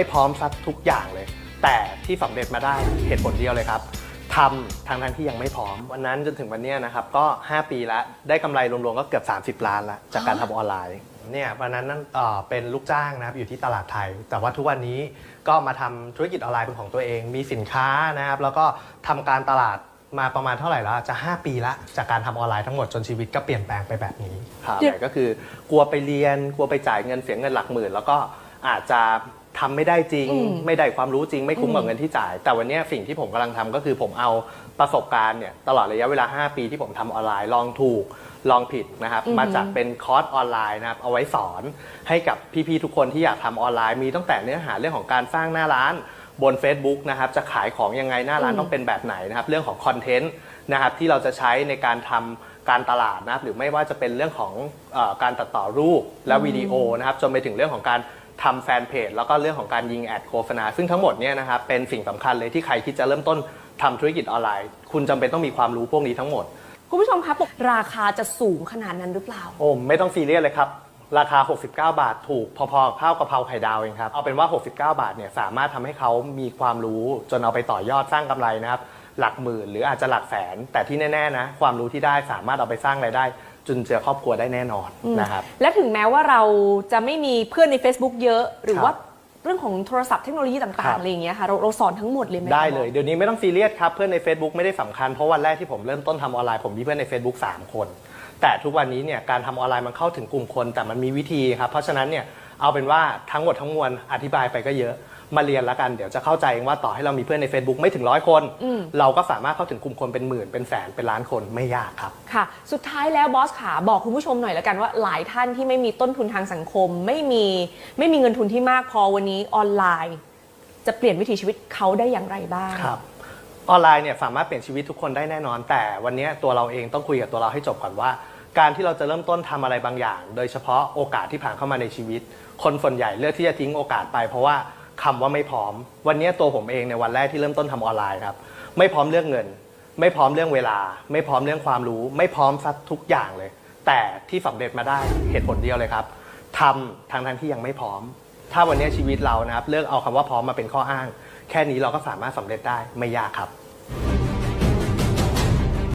ไม่พร้อมสักทุกอย่างเลย แต่ที่สำเร็จมาได้เหตุผลเดียวเลยครับทำทางทางๆที่ยังไม่พร้อม วันนั้นจนถึงวันเนี้ยนะครับก็ 5 ปีแล้วได้กำไรรวมๆก็เกือบ 30 ล้านแล้วจากการทำออนไลน์เนี่ยวันนั้นนั่นเอ่อเป็นลูกจ้างนะครับอยู่ที่ตลาดไทย แต่ว่าทุกวันนี้ก็มาทำธุรกิจออนไลน์เป็นของตัวเอง มีสินค้านะครับ แล้วก็ทำการตลาดมาประมาณเท่าไหร่แล้วจะ 5 ปีละจากการทำออนไลน์ทั้งหมดจนชีวิตก็เปลี่ยนแปลงไปแบบนี้ครับเดี๋ยวก็คือกลัวไปเรียนกลัวไปจ่ายเงินเสียเงินหลักหมื่น แล้วก็อาจจะ ทำไม่ได้จริงอืมไม่ได้ความรู้จริง ไม่คุ้มกับอืมเงินที่จ่าย แต่วันเนี้ยสิ่งที่ผมกำลังทำก็คือผมเอาประสบการณ์เนี่ยตลอดระยะเวลา 5 ปีที่ผมทำออนไลน์ลองถูกลองผิดนะครับอือฮึมาจากเป็นคอร์สออนไลน์นะครับ เอาไว้สอนให้กับพี่ๆทุกคนที่อยากทำออนไลน์มีตั้งแต่เนื้อหาเรื่องของการสร้างหน้าร้านบน Facebook นะครับจะขายของยังไงหน้าร้านอืมต้องเป็นแบบไหนนะครับ เรื่องของคอนเทนต์นะครับที่เราจะใช้ในการทำการตลาดนะครับหรือไม่ว่าจะเป็นเรื่องของเออการตัดต่อรูปและวิดีโอนะครับจนไปถึงเรื่องของการ ทำแฟนเพจแล้วก็เรื่องของการยิงแอดโฆษณา ซึ่งทั้งหมดเนี่ยนะครับเป็นสิ่งสำคัญเลยที่ใครคิดจะเริ่มต้นทำธุรกิจออนไลน์ คุณจำเป็นต้องมีความรู้พวกนี้ทั้งหมด คุณผู้ชมครับราคาจะสูงขนาดนั้นหรือเปล่า โอ้ไม่ต้องซีเรียสเลยครับ ราคา 69 บาทถูก พอๆกับข้าวกะเพราไข่ดาวเองครับ เอาเป็นว่า 69 บาทเนี่ยสามารถทำให้เขามีความรู้จนเอาไปต่อยอดสร้างกำไรนะครับหลักหมื่นหรืออาจจะหลักแสน แต่ที่แน่ๆนะความรู้ที่ได้สามารถเอาไปสร้างรายได้ จุนเจือครอบครัวได้แน่นอนนะครับและถึงแม้ว่าเราจะไม่มีเพื่อนใน Facebook เยอะหรือครับว่าเรื่องของโทรศัพท์เทคโนโลยีครัต่างบๆอะไรอย่างเงี้ยค่ะเราเราสอนทั้งหมดเลยไหมคะได้เลย เดี๋ยวนี้ไม่ต้องซีเรียสครับเพื่อนใน Facebook ไม่ได้สำคัญ เพราะวันแรกที่ผมเริ่มต้นทำออนไลน์ผมมีเพื่อนใน Facebook 3 คน แต่ทุกวันนี้เนี่ยการทำออนไลน์มันเข้าถึงกลุ่มคน แต่มันมีวิธีครับเพราะฉะนั้นเนี่ยเอาเป็นว่าทั้งหมดทั้งมวลอธิบายไปก็เยอะ มาเรียนแล้วกันเดี๋ยวจะเข้าใจเองว่าต่อให้เรามีเพื่อนใน Facebook ไม่ถึงร้อยคน เราก็สามารถเข้าถึงกลุ่มคนเป็นหมื่นเป็นแสนเป็นล้านคนไม่ยากครับค่ะ สุดท้ายแล้วบอสขาบอกคุณผู้ชมหน่อยแล้วกันว่าหลายท่านที่ไม่มีต้นทุนทางสังคม ไม่มีไม่มีเงินทุนที่มากพอวันนี้ออนไลน์ จะเปลี่ยนวิถีชีวิตเขาได้อย่างไรบ้างครับออนไลน์เนี่ยสามารถเปลี่ยนชีวิตทุกคนได้แน่นอน แต่วันนี้ตัวเราเองต้องคุยกับตัวเราให้จบก่อนว่า การที่เราจะเริ่มต้นทำอะไรบางอย่าง โดยเฉพาะโอกาสที่ผ่านเข้ามาในชีวิต คนส่วนใหญ่เลือกที่จะทิ้งโอกาสไปเพราะว่า คำว่าไม่พร้อม วันนี้ตัวผมเองในวันแรกที่เริ่มต้นทำออนไลน์ครับ ไม่พร้อมเรื่องเงิน ไม่พร้อมเรื่องเวลา ไม่พร้อมเรื่องความรู้ ไม่พร้อมสักทุกอย่างเลย แต่ที่สำเร็จมาได้เหตุผลเดียวเลยครับทำทางทางที่ยังไม่พร้อม ถ้าวันนี้ชีวิตเรานะครับเลือกเอาคำว่าพร้อมมาเป็นข้ออ้าง แค่นี้เราก็สามารถสำเร็จได้ไม่ยากครับ